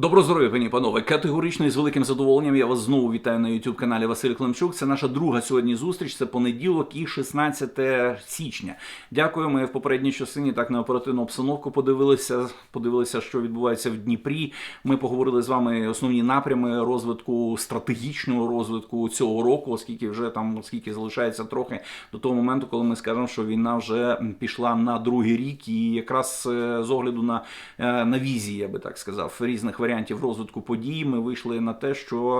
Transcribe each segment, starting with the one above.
Добро здоров'я, пані панове. Категорично і з великим задоволенням я вас знову вітаю на youtube каналі Василь Климчук. Це наша друга сьогодні зустріч. Це понеділок і 16 січня. Дякую. Ми в попередній частині так на оперативну обстановку подивилися. Подивилися, що відбувається в Дніпрі. Ми поговорили з вами основні напрями розвитку стратегічного розвитку цього року, оскільки вже там, оскільки залишається трохи до того моменту, коли ми скажемо, що війна вже пішла на другий рік, і якраз е, з огляду на, е, на візії, я би так сказав, різних варіантів розвитку подій, ми вийшли на те, що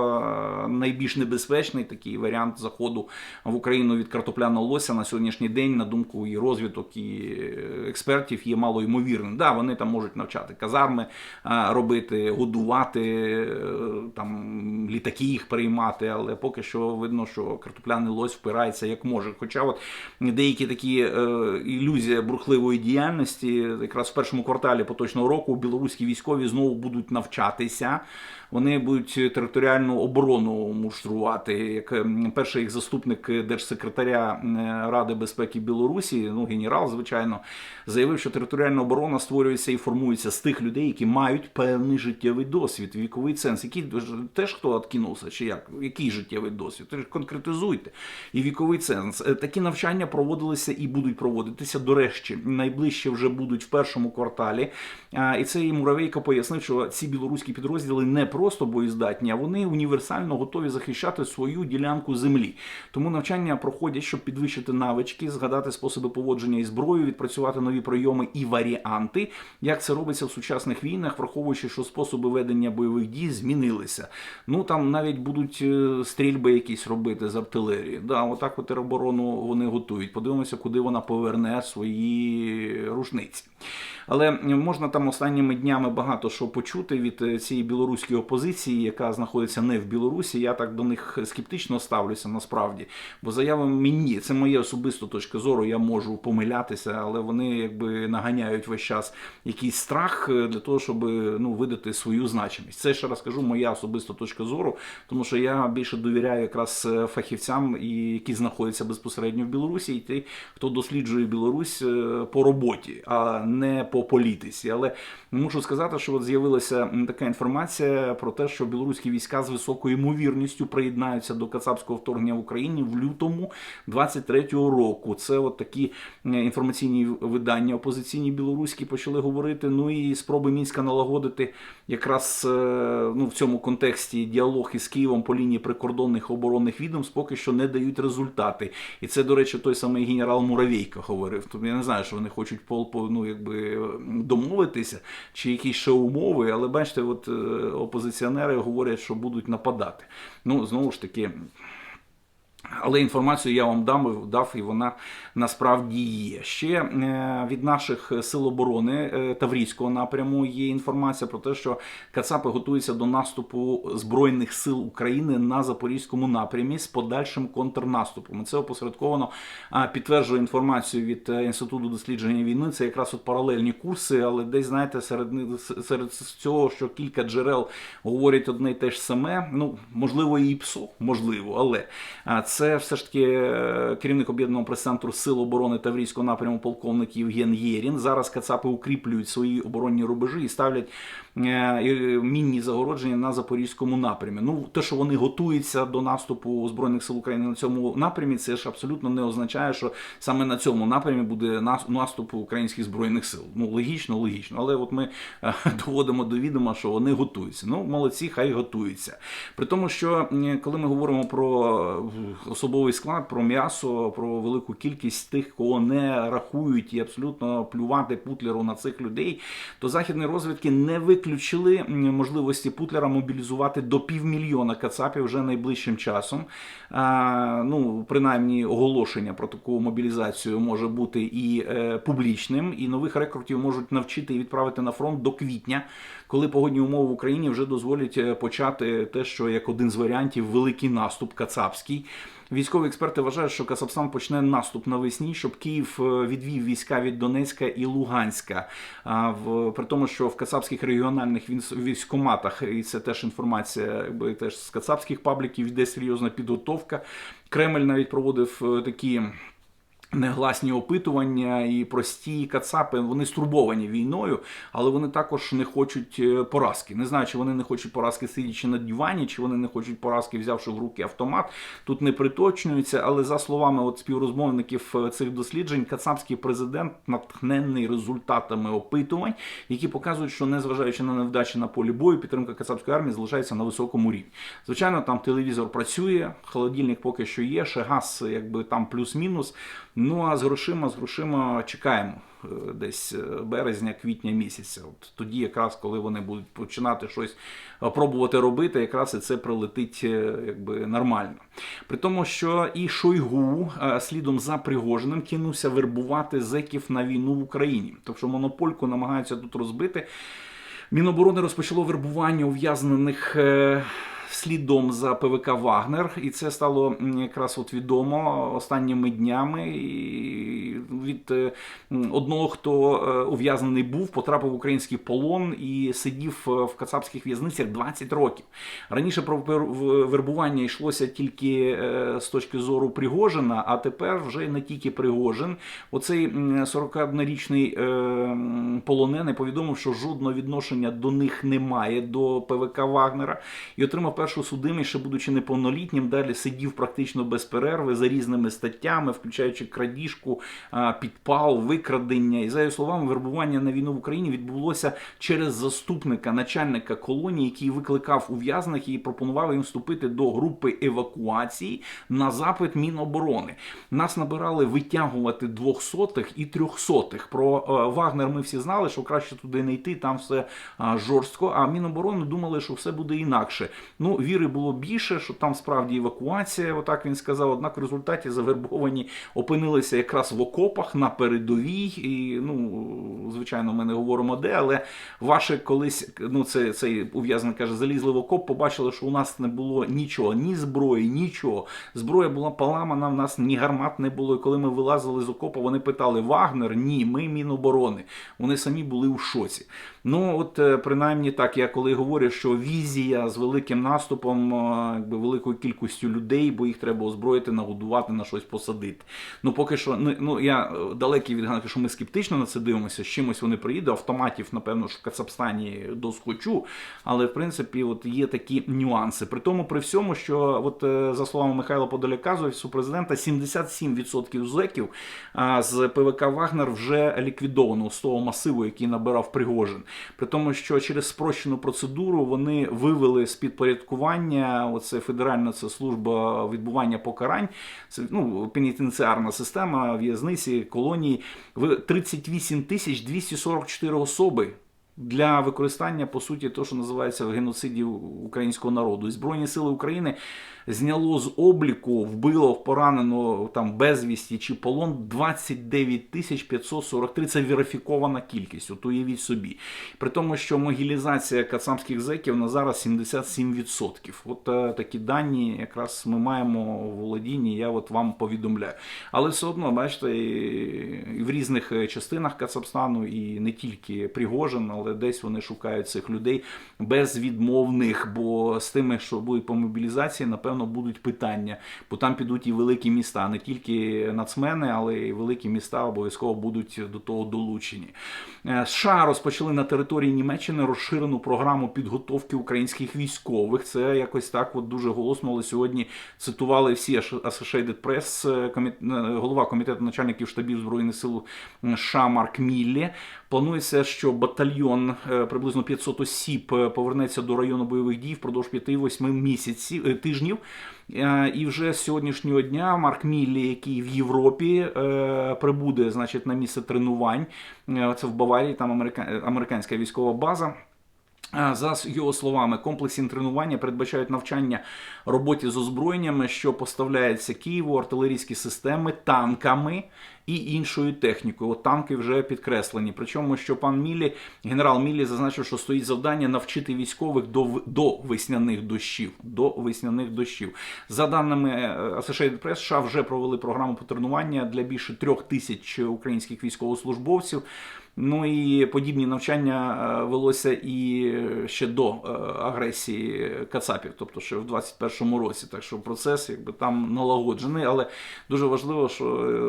е, найбільш небезпечний такий варіант заходу в Україну від картопляного лося на сьогоднішній день, на думку і розвиток, і експертів, є мало ймовірним. Да, вони там можуть навчати казарми е, робити, годувати, е, там літаки їх приймати, але поки що видно, що картопляний лось впирається як може. Хоча от деякі такі ілюзії бурхливої діяльності, якраз в першому кварталі поточного року білоруські військові знову будуть навчатися. Вони будуть територіальну оборону муштрувати. Як ем, перший їх заступник держсекретаря Ради безпеки Білорусі, ну генерал, звичайно, заявив, що територіальна оборона створюється і формується з тих людей, які мають певний життєвий досвід, віковий ценз. Який теж хто откинувся, чи як який життєвий досвід? Ти ж конкретизуйте. І віковий ценз. Е, Такі навчання проводилися і будуть проводитися. До речі, найближче вже будуть в першому кварталі. І це і Муравейко пояснив, що ці білоруські підрозділи не просто боєздатні, а вони універсально готові захищати свою ділянку землі. Тому навчання проходять, щоб підвищити навички, згадати способи поводження із зброєю, відпрацювати нові прийоми і варіанти, як це робиться в сучасних війнах, враховуючи, що способи ведення бойових дій змінилися. Ну там навіть будуть е, стрільби якісь робити з артилерії. Да, отак от тероборону вони готують. Подивимося, куди вона поверне свої рушниці. Але можна там останніми днями багато що почути від е, цієї білоруської опозиції, яка знаходиться не в Білорусі. Я так до них скептично ставлюся насправді. Бо заяви мені, це моя особиста точка зору, я можу помилятися, але вони якби наганяють весь час якийсь страх е, для того, щоб ну, видати свою значимість. Це ще раз кажу, моя особиста точка зору, тому що я більше довіряю якраз е, фахівцям, які знаходяться безпосередньо в Білорусі, і ті, хто досліджує Білорусь по роботі, а не по політиці. Але мушу сказати, що от з'явилася така інформація про те, що білоруські війська з високою ймовірністю приєднаються до кацапського вторгнення в Україні в лютому 23-го року. Це от такі інформаційні видання опозиційні білоруські почали говорити. Ну і спроби мінська налагодити якраз ну, в цьому контексті діалог із Києвом по лінії прикордонних оборонних відомств поки що не дають результати. І це, до речі, той самий генерал Муравейко говорив. Тобто я не знаю, що вони хочуть ну, якби домовитися, чи якісь ще умови, але бачите, от е, опозиціонери говорять, що будуть нападати. Ну, знову ж таки. Але інформацію я вам дам, дав, і вона насправді є. Ще е, від наших сил оборони е, Таврійського напряму є інформація про те, що Кацапи готуються до наступу Збройних сил України на Запорізькому напрямі з подальшим контрнаступом. Це опосередковано підтверджує інформацію від е, інституту дослідження війни. Це якраз от паралельні курси, але десь знаєте, серед серед цього, що кілька джерел говорять одне й те ж саме. Ну можливо, і ПСО, можливо, але це все ж таки керівник об'єднаного прес-центру Сил оборони Таврійського напряму полковник Євген Єрін. Зараз Кацапи укріплюють свої оборонні рубежі і ставлять мінні загородження на запорізькому напрямі. Ну, те, що вони готуються до наступу збройних сил України на цьому напрямі, це ж абсолютно не означає, що саме на цьому напрямі буде наступ українських збройних сил. Ну логічно, логічно. Але от ми доводимо до відома, що вони готуються. Ну, молодці, хай готуються. При тому, що коли ми говоримо про особовий склад, про м'ясо, про велику кількість тих, кого не рахують і абсолютно плювати Путлеру на цих людей, то західні розвідки не виключили можливості Путлера мобілізувати до півмільйона кацапів вже найближчим часом. А, ну, принаймні, оголошення про таку мобілізацію може бути і е, публічним, і нових рекрутів можуть навчити і відправити на фронт до квітня, коли погодні умови в Україні вже дозволять е, почати те, що як один з варіантів великий наступ кацапський. Військові експерти вважають, що Касапстан почне наступ навесні, щоб Київ е, відвів війська від Донецька і Луганська. А в при тому, що в Кацапських регіональних військоматах, і це теж інформація, якби теж з Кацапських пабліків йде серйозна підготовка. Кремль навіть проводив е, такі. Негласні опитування і прості кацапи вони стурбовані війною, але вони також не хочуть е, поразки. Не знаю, чи вони не хочуть поразки сидячи на дивані, чи вони не хочуть поразки, взявши в руки автомат. Тут не приточнюється, але за словами от співрозмовників е, цих досліджень, кацапський президент натхнений результатами опитувань, які показують, що незважаючи на невдачі на полі бою, підтримка кацапської армії залишається на високому рівні. Звичайно, там телевізор працює, холодильник поки що є, ще газ, якби там плюс-мінус. Ну а з грошима, з грошима чекаємо е, десь е, березня, квітня місяця. От тоді, якраз коли вони будуть починати щось е, пробувати робити, якраз і це прилетить якби нормально. При тому, що і Шойгу слідом за Пригожиним кинувся вербувати зеків на війну в Україні. Тобто монопольку намагаються тут розбити. Міноборони розпочало вербування ув'язнених. Слідом за ПВК Вагнер, і це стало якраз от відомо останніми днями. І від е, одного, хто е, ув'язнений був, потрапив в український полон і сидів е, в кацапських в'язницях 20 років. Раніше про вербування йшлося тільки з точки зору Пригожина, а тепер вже не тільки Пригожин. Оцей 41-річний е, полонений повідомив, що жодного відношення до них немає до ПВК Вагнера і отримав першу судимість, ще будучи неповнолітнім. Далі сидів практично без перерви за різними статтями, включаючи крадіжку, підпал, викрадення. І за його словами, вербування на війну в Україні відбулося через заступника начальника колонії, який викликав ув'язаних і пропонував їм вступити до групи евакуації на запит Міноборони. Нас набирали витягувати двохсотих і трьохсотих. Про е, Вагнер ми всі знали, що краще туди не йти, там все жорстко. А Міноборони думали, що все буде інакше. Ну, віри було більше, що там справді евакуація, отак він сказав. Однак в результаті завербовані опинилися якраз в окопах на передовій. І ну, звичайно, ми не говоримо де, але ваше колись, ну це цей ув'язаний каже, залізли в окоп, побачили, що у нас не було нічого, ні зброї, нічого. Зброя була поламана, в нас ні гармат не було. І коли ми вилазили з окопа, вони питали: Вагнер? Ні, ми Міноборони. Вони самі були в шоці. Ну, от е, принаймні так, я коли говорю, що візія з великим наступом, е, якби великою кількістю людей, бо їх треба озброїти, нагодувати, на щось посадити. Ну, поки що, ну, ну я е, далекий від ганки, що ми скептично на це дивимося, з чимось вони приїдуть. Автоматів, напевно, ж в Кацапстані доскочу. Але в принципі, от є такі нюанси. При тому, при всьому, що от е, за словами Михайла Подоляка, з офісу президента, 77% зеків з ПВК Вагнер вже ліквідовано з того масиву, який набирав Пригожин. При тому, що через спрощену процедуру вони вивели з підпорядкування. Оце федеральна це служба відбування покарань. Це ну пенітенціарна система в'язниці колонії. В 38 тисяч 244 особи. Для використання по суті того, що називається геноцидів українського народу, І збройні сили України зняло з обліку, вбило поранено там безвісті чи полон 29 тисяч 543. Це верифікована кількість. От уявіть собі. При тому, що могілізація кацамських зеків на зараз 77%. От е, такі дані якраз ми маємо у володінні. Я от вам повідомляю. Але все одно, бачите, і, і в різних е, частинах Кацапстану, і не тільки Пригожин, але десь вони шукають цих людей безвідмовних, бо з тими, що будуть по мобілізації, напевно, будуть питання, бо там підуть і великі міста, не тільки нацмени, але й великі міста обов'язково будуть до того долучені. Е, США розпочали на території Німеччини розширену програму підготовки українських військових. Це якось так от дуже голосно, але сьогодні цитували всі Associated Press, е, е, голова комітету начальників штабів Збройних сил США Марк Міллі. Планується, що батальйон е, приблизно 500 осіб е, повернеться до району бойових дій впродовж 5-8 місяців е, тижнів. І вже з сьогоднішнього дня Марк Міллі, який в Європі прибуде, значить, на місце тренувань. Це в Баварії, там америка- американська військова база. А, За його словами, комплексні тренування передбачають навчання роботі з озброєннями, що поставляється Києву, артилерійські системи, танками і іншою технікою. От танки вже підкреслені. Причому, що пан Міллі, генерал Міллі, зазначив, що стоїть завдання навчити військових до, до весняних дощів. До весняних дощів. За даними е, Associated Press, США вже провели програму по тренування для більше трьох тисяч українських військовослужбовців. Ну і подібні навчання е, велося і ще до е, агресії Кацапів, тобто ще в 21-му році. Так що процес якби там налагоджений, але дуже важливо, що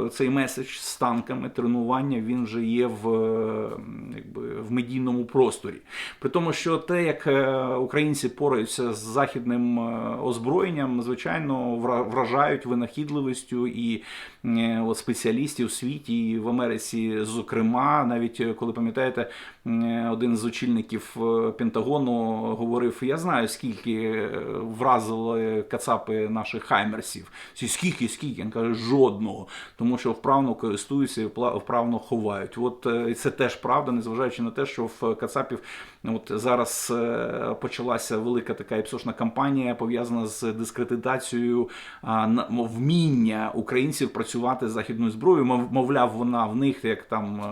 е, цей меседж з танками, тренування він вже є в, е, якби, в медійному просторі. При тому, що те, як е, українці пораються з західним е, озброєнням, звичайно, вра- вражають винахідливістю і е, от спеціалістів у світі, і в Америці, зокрема, навіть е, коли пам'ятаєте, е, один з очільників е, Пентагону говорив: Я знаю, скільки вразили кацапи наших хаймерсів. Скільки, скільки? Він каже, жодного, тому що вправно користуються і вправно ховають. От це теж правда, незважаючи на те, що в кацапів от зараз почалася велика така епсошна кампанія, пов'язана з дискредитацією вміння українців працювати з західною зброєю. Мовляв, вона в них як там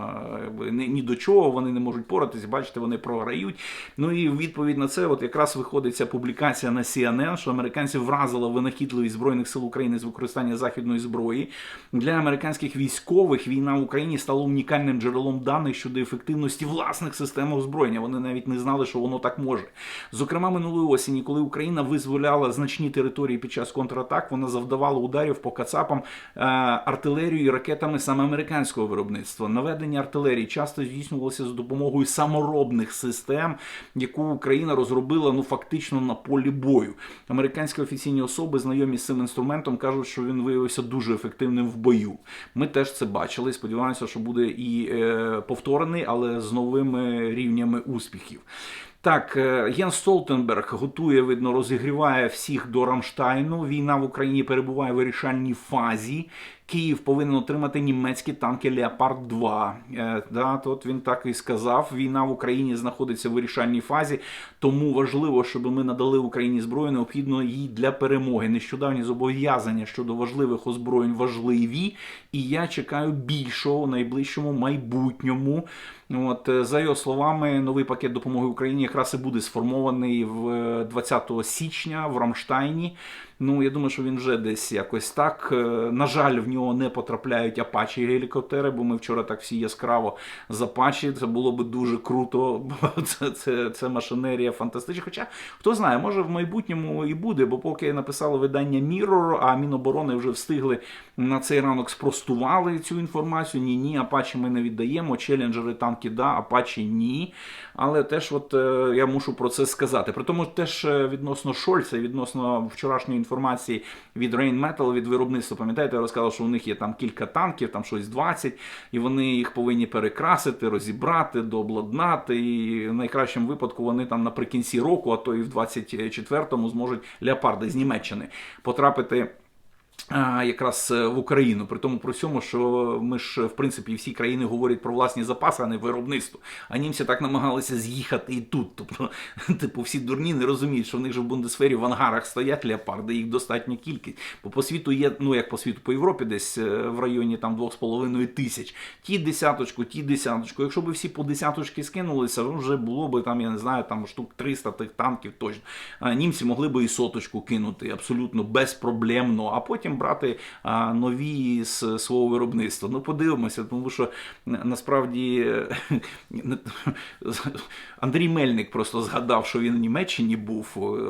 ні, ні до чого, вони не можуть поратись, бачите, вони програють. Ну і відповідь на це, от якраз виходить ця публікація на CNN, що американці вразили винахідливість збройних сил України з використання західної зброї. Для американських військових війна в Україні стала унікальним джерелом даних щодо ефективності власних систем озброєння. Вони навіть не знали, що воно так може. Зокрема, минулої осені, коли Україна визволяла значні території під час контратак, вона завдавала ударів по кацапам е, артилерією і ракетами саме американського виробництва. Наведення артилерії часто здійснювалося за допомогою саморобних систем, яку Україна розробила ну фактично на полі бою. Американські офіційні особи, знайомі з цим інструментом, кажуть, що він виявився дуже ефективним в бою. Ми теж це бачили. Сподіваємося, що буде і е, повторений, але з новими рівнями успіхів. Так, е, Єн Столтенберг готує, видно, розігріває всіх до Рамштайну. Війна в Україні перебуває в вирішальній фазі. Київ повинен отримати німецькі танки Леопард 2. Е, да, Тут він так і сказав. Війна в Україні знаходиться в вирішальній фазі, тому важливо, щоб ми надали Україні зброю, необхідно їй для перемоги. Нещодавні зобов'язання щодо важливих озброєнь важливі, і я чекаю більшого у найближчому майбутньому. От е, за його словами, новий пакет допомоги Україні якраз і буде сформований в е, 20 січня в Рамштайні. Ну я думаю, що він вже десь якось так. Е, На жаль, в нього не потрапляють апачі гелікоптери, бо ми вчора так всі яскраво з апачі. Це було би дуже круто. Це, це, це машинерія фантастична. Хоча хто знає, може в майбутньому і буде, бо поки написало видання Mirror, а Міноборони вже встигли на цей ранок спростували цю інформацію. Ні, ні, апачі ми не віддаємо. Челенджери танки, да, апачі ні. Але теж, от е, я мушу про це сказати. При тому теж е, відносно Шольца, відносно вчорашньої інформації від Rain Metal, від виробництва. Пам'ятаєте, я розказав, що у них є там кілька танків, там щось 20, і вони їх повинні перекрасити, розібрати, дообладнати. І в найкращому випадку вони там наприкінці року, а то і в 24-му зможуть леопарди з Німеччини потрапити. Якраз е, в Україну, при тому при всьому, що ми ж в принципі всі країни говорять про власні запаси, а не виробництво. А німці так намагалися з'їхати і тут. Тобто, типу, всі дурні не розуміють, що в них же в Бундесфері в ангарах стоять леопарди, їх достатня кількість. Бо по світу є, ну як по світу, по Європі, десь е, в районі там 2,5 тисяч. Ті десяточку, ті десяточку. Якщо б всі по десяточки скинулися, ну, вже було б там, я не знаю, там штук 300 тих танків точно. Німці могли би і соточку кинути абсолютно безпроблемно, а потім брати нові з свого виробництва. Ну, подивимося, тому що насправді е, Андрій Мельник просто згадав, що він в Німеччині був.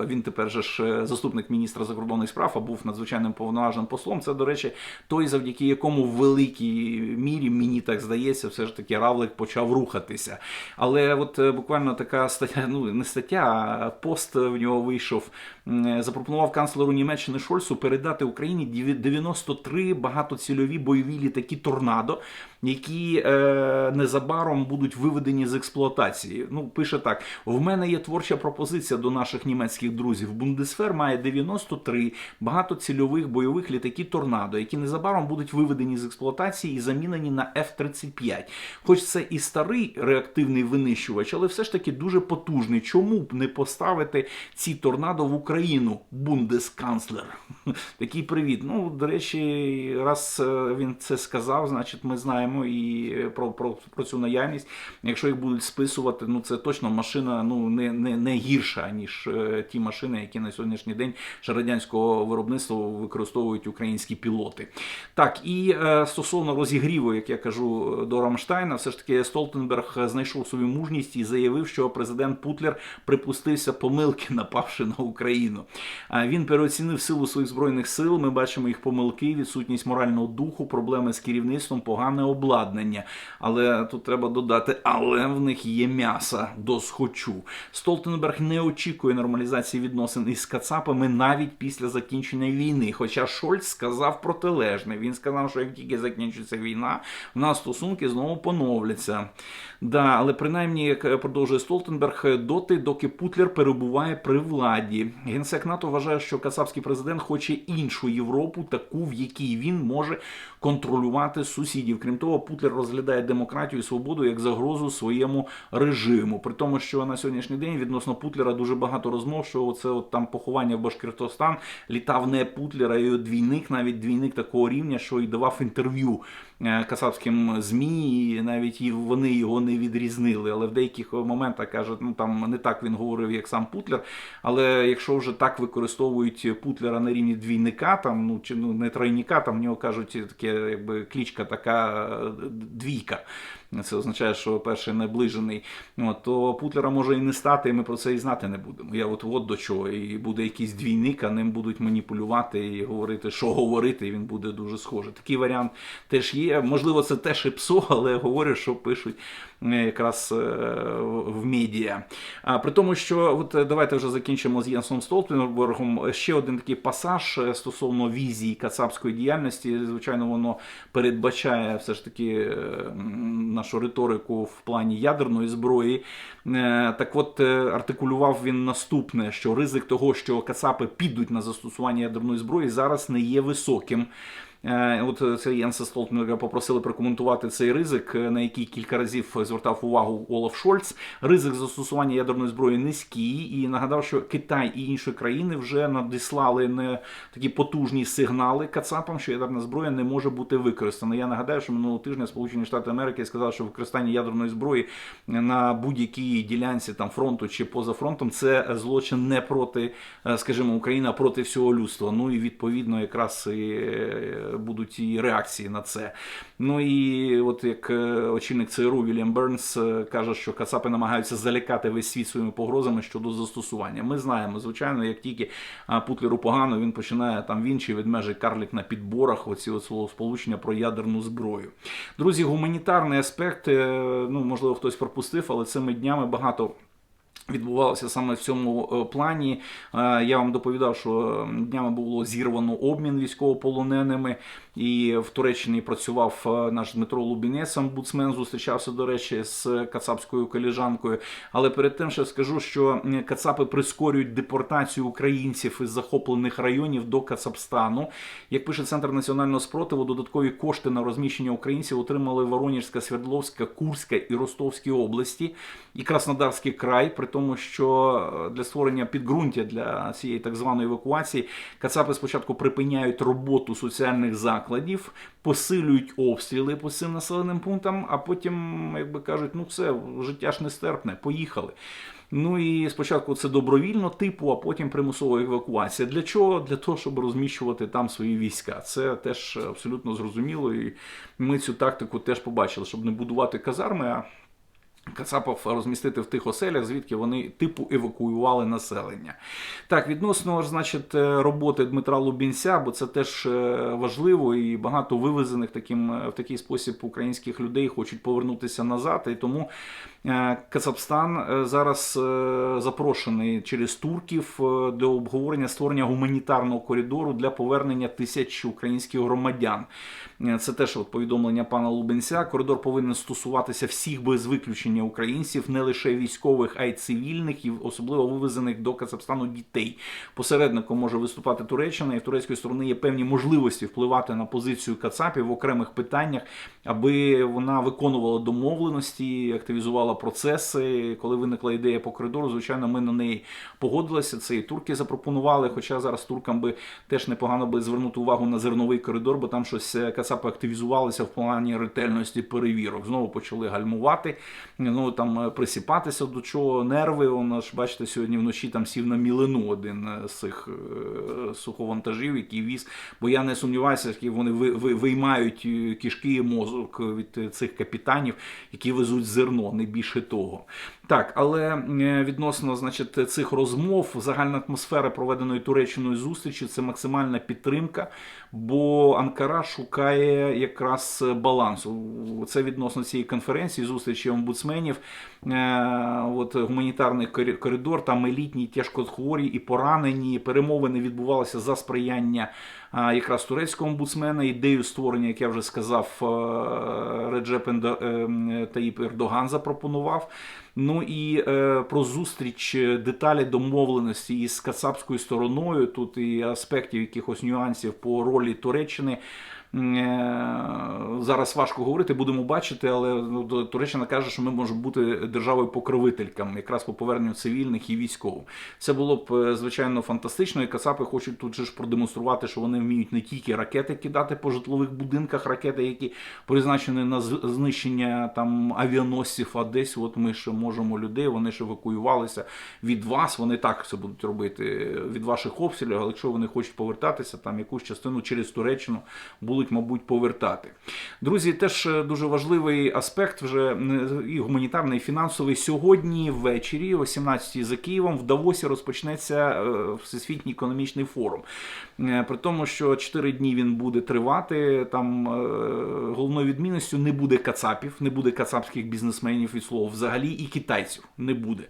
Він тепер же ж е, заступник міністра закордонних справ, а був надзвичайним повноважним послом. Це, до речі, той, завдяки якому в великій мірі, мені так здається, все ж таки Равлик почав рухатися. Але от е, буквально така стаття, ну не стаття, а пост в нього вийшов. Запропонував канцлеру Німеччини Шольцу передати Україні 93 багатоцільові бойові літаки Торнадо, які е, незабаром будуть виведені з експлуатації. Ну, пише так: в мене є творча пропозиція до наших німецьких друзів. Бундесфер має 93 багатоцільових бойових літаки Торнадо, які незабаром будуть виведені з експлуатації і замінені на F-35. Хоч це і старий реактивний винищувач, але все ж таки дуже потужний. Чому б не поставити ці торнадо в Україну, бундесканцлер? Такий привіт. Ну, до речі, раз е, він це сказав, значить ми знаємо і про, про, про цю наявність. Якщо їх будуть списувати, ну це точно машина ну не, не, не гірша, ніж е, ті машини, які на сьогоднішній день ще радянського виробництва використовують українські пілоти. Так, і е, стосовно розігріву, як я кажу, до Рамштайна, все ж таки Столтенберг знайшов свою мужність і заявив, що президент Путлер припустився помилки, напавши на Україну. Він переоцінив силу своїх збройних сил. Ми бачимо їх помилки, відсутність морального духу, проблеми з керівництвом, погане обладнання. Але тут треба додати, але в них є м'яса до схочу. Столтенберг не очікує нормалізації відносин із Кацапами навіть після закінчення війни. Хоча Шольц сказав протилежне. Він сказав, що як тільки закінчиться війна, в нас стосунки знову поновляться. Да, але принаймні, як продовжує Столтенберг, доти, доки Путлер перебуває при владі. Генсек НАТО вважає, що кацапський президент хоче іншу Європу, таку, в якій він може контролювати сусідів. Крім того, Путлер розглядає демократію і свободу як загрозу своєму режиму. При тому, що на сьогоднішній день відносно Путлера дуже багато розмов, що це от там поховання в Башкортостан літав не Путлера, його двійник, навіть двійник такого рівня, що й давав інтерв'ю е, касапським змі, і навіть і вони його не відрізнили. Але в деяких моментах кажуть, ну там не так він говорив, як сам Путлер. Але якщо вже так використовують Путлера на рівні двійника, там ну чи ну не тройника, там в нього кажуть таке, якби клічка така е, двійка. Це означає, що перший наближений. От, то Путлера може і не стати, і ми про це і знати не будемо. Я от от до чого. І буде якийсь двійник, а ним будуть маніпулювати і говорити, що говорити, і він буде дуже схожий. Такий варіант теж є. Можливо, це теж і псо, але говорю, що пишуть е, якраз е, в медіа. А при тому, що от е, давайте вже закінчимо з Єнсом Столтенбергом. Ще один такий пасаж стосовно візії кацапської діяльності. Звичайно, воно передбачає все ж таки нашу риторику в плані ядерної зброї. Так от артикулював він наступне: що ризик того, що Кацапи підуть на застосування ядерної зброї, зараз не є високим. От це Єнса Столтенберга попросили прокоментувати цей ризик, на який кілька разів звертав увагу Олаф Шольц. Ризик застосування ядерної зброї низький, і нагадав, що Китай і інші країни вже надіслали не такі потужні сигнали Кацапам, що ядерна зброя не може бути використана. Я нагадаю, що минулого тижня Сполучені Штати Америки сказали, що використання ядерної зброї на будь-якій ділянці там фронту чи поза фронтом це злочин не проти, скажімо, України, а проти всього людства. Ну і відповідно якраз і будуть і реакції на це. Ну і от як очільник ЦРУ Вільям Бернс каже, що Кацапи намагаються залякати весь світ своїми погрозами щодо застосування. Ми знаємо, звичайно, як тільки Путлеру погано, він починає там він чи ведмежий карлік на підборах. Оці от словосполучення про ядерну зброю. Друзі, гуманітарний аспект, ну можливо, хтось пропустив, але цими днями багато. Відбувалося саме в цьому плані. Я вам доповідав, що днями було зірвано обмін військовополоненими, і в Туреччині працював наш Дмитро Лубінець, омбудсмен, зустрічався, до речі, з кацапською коліжанкою. Але перед тим ще скажу, що Кацапи прискорюють депортацію українців із захоплених районів до Кацапстану. Як пише Центр національного спротиву, додаткові кошти на розміщення українців отримали Воронежська, Свердловська, Курська і Ростовські області і Краснодарський край. При тому, що для створення підґрунтя для цієї так званої евакуації Кацапи спочатку припиняють роботу соціальних закладів, посилюють обстріли по цим населеним пунктам, а потім, як би кажуть, ну все, життя ж нестерпне, поїхали. Ну і спочатку це добровільно типу, а потім примусова евакуація. Для чого? Для того, щоб розміщувати там свої війська. Це теж абсолютно зрозуміло, і ми цю тактику теж побачили, щоб не будувати казарми. а Кацапов розмістити в тих оселях, звідки вони типу евакуювали населення. Так, відносно значить, роботи Дмитра Лубінця, бо це теж важливо, і багато вивезених таким в такий спосіб українських людей хочуть повернутися назад. І тому Кацапстан зараз запрошений через турків до обговорення створення гуманітарного коридору для повернення тисяч українських громадян. Е, Це теж от повідомлення пана Лубенця. Коридор повинен стосуватися всіх без виключення українців, не лише військових, а й цивільних, і особливо вивезених до Казахстану дітей. Посередником може виступати Туреччина, і в турецької сторони є певні можливості впливати на позицію Кацапів в окремих питаннях, аби вона виконувала домовленості, активізувала процеси. Коли виникла ідея по коридору, звичайно, ми на неї погодилися. Це і турки запропонували. Хоча зараз туркам би теж непогано би звернути увагу на зерновий коридор, бо там щось е, Кацапи активізувалися в плані ретельності перевірок. Знову почали гальмувати, ну там е, присіпатися до чого нерви. Воно ж бачите, сьогодні вночі там сів на мілину один е, з цих е, суховантажів, який віз. Бо я не сумніваюся, що вони ви- ви- виймають кишки і мозок від цих капітанів, які везуть зерно, не більше того. Так, але відносно значить, цих розмов, загальна атмосфера проведеної Туреччиною зустрічі це максимальна підтримка, бо Анкара шукає якраз балансу. Це відносно цієї конференції, зустрічі омбудсменів. Е, От гуманітарний коридор, там елітні, тяжкохворі і поранені. Перемовини відбувалися за сприяння якраз турецького омбудсмена. Ідею створення, як я вже сказав, е, Реджеп е, Таїп Ердоган запропонував. Ну і е, про зустріч е, деталі домовленості із кацапською стороною. Тут і аспектів якихось нюансів по ролі Туреччини. Е, Зараз важко говорити, будемо бачити, але ну, Туреччина каже, що ми можемо бути державою покровительками, якраз по поверненню цивільних і військових. Це було б е, звичайно фантастично. І Кацапи хочуть тут же ж продемонструвати, що вони вміють не тільки ракети кидати по житлових будинках, ракети, які призначені на знищення там авіаносців, а десь от ми ще можемо людей, вони ж евакуювалися від вас. Вони так це будуть робити від ваших обстрілів. Але якщо вони хочуть повертатися, там якусь частину через Туреччину будуть, мабуть, повертати. Друзі, теж е, дуже важливий аспект, вже і гуманітарний, і фінансовий. Сьогодні ввечері, о 17 за Києвом, в Давосі розпочнеться е, Всесвітній економічний форум. Е, При тому, що 4 дні він буде тривати. Там головною відмінністю не буде кацапів, не буде кацапських бізнесменів від слова взагалі, і китайців не буде.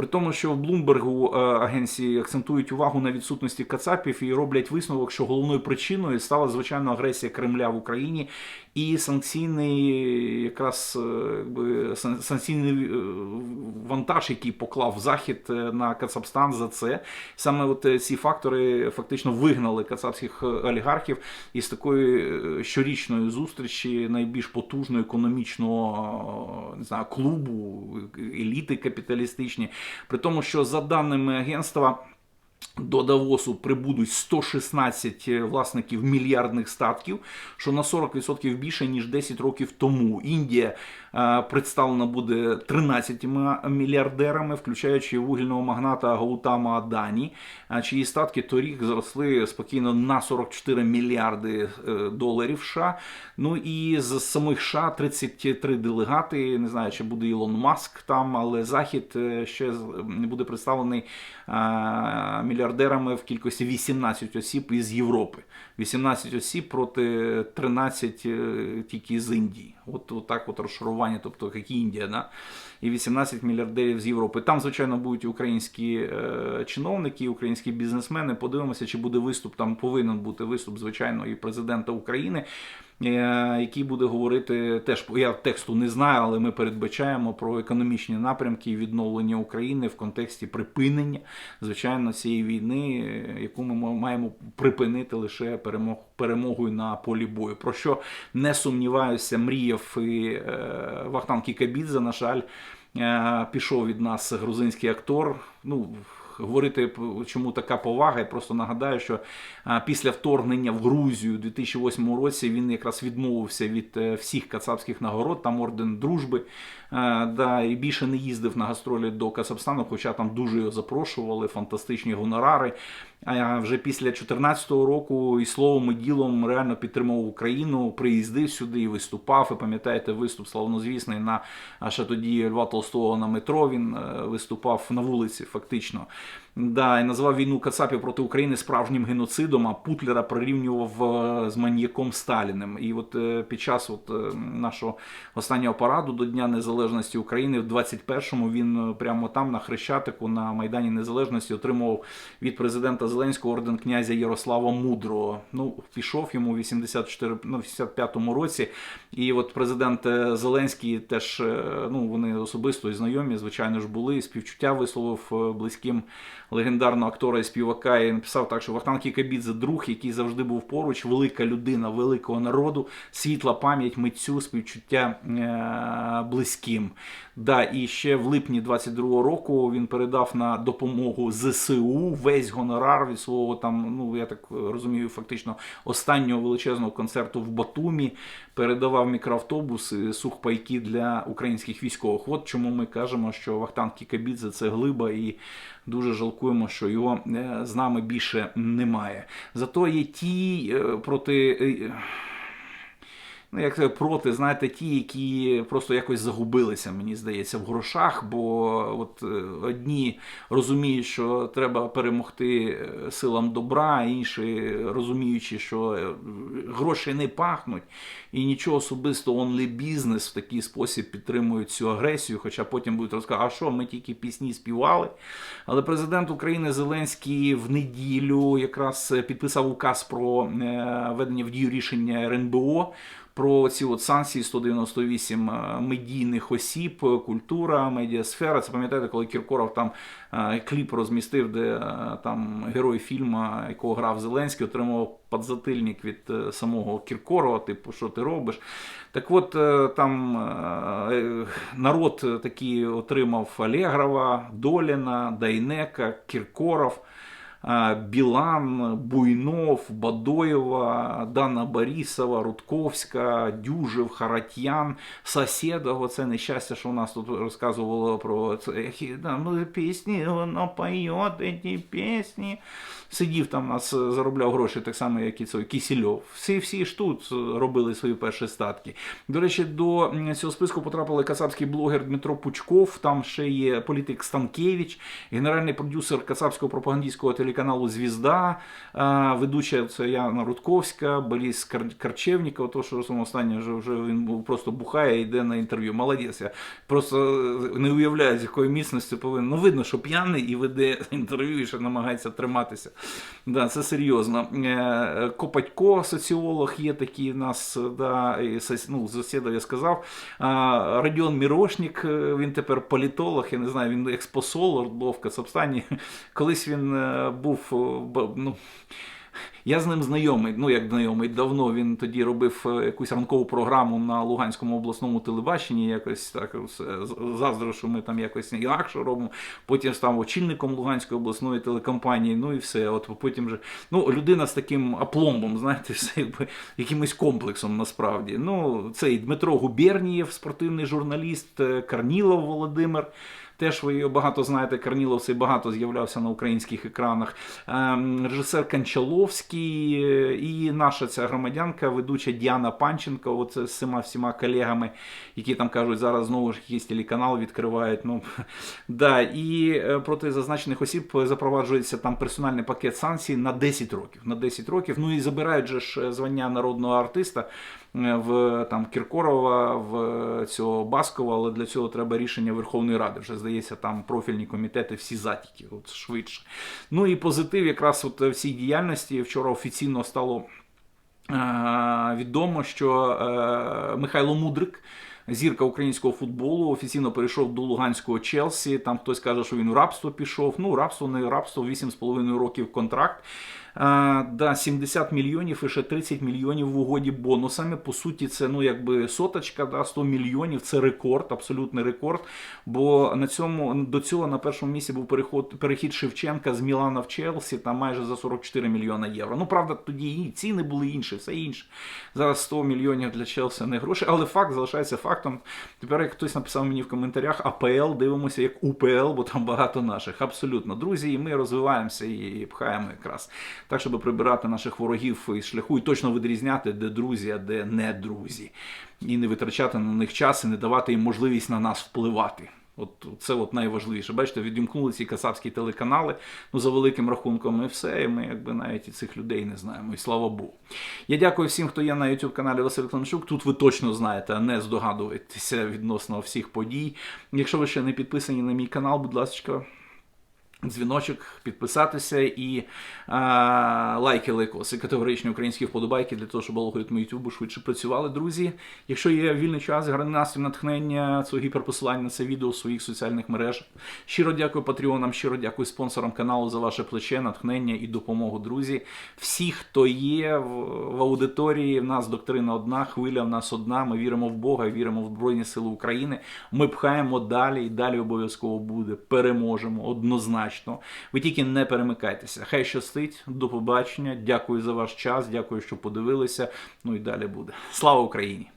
При тому, що в Блумбергу е, агенції акцентують увагу на відсутності кацапів і роблять висновок, що головною причиною стала звичайно агресія Кремля в Україні і санкційний якраз е, якби санкційний е, вантаж, який поклав Захід на Кацапстан за це. Саме от ці фактори фактично вигнали кацапських олігархів із такої щорічної зустрічі найбільш потужного економічного не знаю, клубу, еліти капіталістичні. При тому, що за даними агентства. До Давосу прибудуть 116 власників мільярдних статків, що на 40% більше ніж 10 років тому. Індія е, представлена буде 13 мільярдерами, включаючи вугільного магната Гаутама Адані, чиї статки торік зросли спокійно на 44 мільярди е, доларів. США. Ну і з самих США 33 делегати. Не знаю, чи буде Ілон Маск там, але Захід е, ще буде представлений мільярдерами в кількості 18 осіб із Європи. 18 осіб проти 13 е, тільки з Індії. От, от так от розшарування, тобто як Індія, да? і 18 мільярдерів з Європи. Там, звичайно, будуть українські е, чиновники, українські бізнесмени. Подивимося, чи буде виступ. Там повинен бути виступ, звичайно, і президента України. Е, Який буде говорити теж я тексту не знаю, але ми передбачаємо про економічні напрямки і відновлення України в контексті припинення звичайно цієї війни, е, яку ми маємо припинити лише перемог перемогою на полі бою. Про що не сумніваюся, мріяв і е, Вахтанг Кікабідзе, на жаль, е, пішов від нас грузинський актор. Ну говорити чому така повага. Я просто нагадаю, що після вторгнення в Грузію у 2008 році він якраз відмовився від е, всіх кацапських нагород, там орден дружби, е, да, і більше не їздив на гастролі до Кацапстану, хоча там дуже його запрошували, фантастичні гонорари. А вже після 2014 року і словом і ділом реально підтримував Україну, приїздив сюди і виступав. І пам'ятаєте, виступ славнозвісний на ще тоді Льва Толстого на метро. Він е, виступав на вулиці, фактично. Да, і назвав війну Кацапів проти України справжнім геноцидом, а Путлера прирівнював е, з маньяком Сталіним. І от е, під час от, е, нашого останнього параду до Дня Незалежності України в 21-му він прямо там на Хрещатику на Майдані Незалежності отримував від президента Зеленського орден князя Ярослава Мудрого. Ну, пішов йому в 84, ну, 85-му році. І от президент Зеленський теж ну, вони особисто і знайомі, звичайно ж, були. Співчуття висловив близьким легендарного актора і співака. І написав так, що Вахтанг Кікабідзе друг, який завжди був поруч, велика людина, великого народу, світла пам'ять, митцю, співчуття е- близьким. Да, і ще в липні 22-го року він передав на допомогу ЗСУ весь гонорар від свого там, ну я так розумію, фактично останнього величезного концерту в Батумі. Передавав мікроавтобуси, сухпайки для українських військових. От чому ми кажемо, що Вахтанг Кікабідзе це глиба, і дуже жалкуємо, що його е, з нами більше немає. Зато є ті е, проти. Ну, як проти, знаєте, ті, які просто якось загубилися, мені здається, в грошах, бо от е, одні розуміють, що треба перемогти е, силам добра, інші розуміючи, що е, гроші не пахнуть, і нічого особистого онлі бізнес в такий спосіб підтримують цю агресію, хоча потім будуть розказувати, а що, ми тільки пісні співали. Але президент України Зеленський в неділю якраз підписав указ про введення в дію рішення РНБО про ці от санкції 198 е, медійних осіб, е, культура, медіасфера. Це пам'ятаєте, коли Кіркоров там е, кліп розмістив, де там герой фільму, якого грав Зеленський, отримав подзатильник від самого Кіркорова, типу, що ти робиш. Так от там народ такий отримав Алєгрова, Доліна, Дайнека, Кіркоров. Білан, Буйнов, Бадоєва, Дана Борисова, Рудковська, Дюжев, Харатьян, Сосєдов. Оце нещастя, що у нас тут розказувало про це. які, ну, пісні, воно поє ці пісні. Сидів там нас заробляв гроші, так само, як і цей Кісільов. Всі, всі ж тут робили свої перші статки. До речі, до цього списку потрапили кацапський блогер Дмитро Пучков, там ще є політик Станкевич, генеральний продюсер кацапського пропагандистського телеканалу Звізда, а, ведуча це Яна Рудковська, Кар- Карчевніков, то що останнє вже, вже він просто бухає і йде на інтерв'ю. Молодець. Я просто е, не уявляю, з якою міцністю повинен. Ну, видно, що п'яний і веде інтерв'ю і ще намагається триматися. Да, це серйозно. Е, Копатько, соціолог, є такий в нас, да, ну, з сусіда я сказав. Радіон Мірошник, е, він тепер політолог, я не знаю, він експосол, Ордлов, в Колись він був, е, ну, я з ним знайомий, ну як знайомий, давно він тоді робив е, якусь ранкову програму на Луганському обласному телебаченні. Якось так все, з- заздрив, що ми там якось інакше робимо. Потім став очільником Луганської обласної телекомпанії. Ну і все. От потім же ну людина з таким апломбом, знаєте, все якби якимось комплексом насправді. Ну цей Дмитро Губернієв, спортивний журналіст, е, Карнілов Володимир. Теж ви багато знаєте, Карнілов цей багато з'являвся на українських екранах. Ем, режисер Кончаловський е, і наша ця громадянка, ведуча Діана Панченко, оце з цими всіма колегами, які там кажуть, зараз знову ж якийсь телеканал відкривають. Ну, да, і е, проти зазначених осіб запроваджується там персональний пакет санкцій на 10 років. На 10 років. Ну і забирають же ж звання народного артиста е, в там Кіркорова, в цього Баскова, але для цього треба рішення Верховної Ради. Вже здається, там профільні комітети всі затіки, от швидше. Ну і позитив якраз от цій діяльності вчора офіційно стало е, відомо, що е, Михайло Мудрик. Зірка українського футболу офіційно перейшов до Луганського Челсі. Там хтось каже, що він у рабство пішов. Ну, рабство не рабство, 8,5 років контракт. Да, 70 мільйонів і ще 30 мільйонів в угоді бонусами. По суті, це ну якби соточка, да, 100 мільйонів. Це рекорд, абсолютний рекорд. Бо на цьому до цього на першому місці був переход перехід Шевченка з Мілана в Челсі, там майже за 44 мільйона євро. Ну правда, тоді і ціни були інші, все інше. Зараз 100 мільйонів для Челсі не гроші, але факт залишається фактом. Тепер як хтось написав мені в коментарях, АПЛ дивимося як УПЛ, бо там багато наших. Абсолютно, друзі, і ми розвиваємося і пхаємо якраз так, щоб прибирати наших ворогів із шляху і точно відрізняти, де друзі, а де не друзі, і не витрачати на них час, і не давати їм можливість на нас впливати. От це от найважливіше. Бачите, відімкнули ці касапські телеканали, ну за великим рахунком, і все. І ми якби навіть і цих людей не знаємо. І слава Богу. Я дякую всім, хто є на youtube каналі Василь Климчук. Тут ви точно знаєте, а не здогадуєтеся відносно всіх подій. Якщо ви ще не підписані на мій канал, будь ласка. Дзвіночок, підписатися і а, лайки, лайкоси, категоричні українські вподобайки для того, щоб алгоритми YouTube швидше працювали. Друзі, якщо є вільний час, гарний настрій, натхнення, це гіперпосилання на це відео у своїх соціальних мережах. Щиро дякую патреонам, щиро дякую спонсорам каналу за ваше плече, натхнення і допомогу, друзі. Всі, хто є в, в аудиторії, в нас доктрина одна, хвиля в нас одна. Ми віримо в Бога, віримо в Збройні Сили України. Ми пхаємо далі і далі обов'язково буде. Переможемо однозначно. Ви тільки не перемикайтеся. Хай щастить, до побачення. Дякую за ваш час. Дякую, що подивилися. Ну і далі буде. Слава Україні!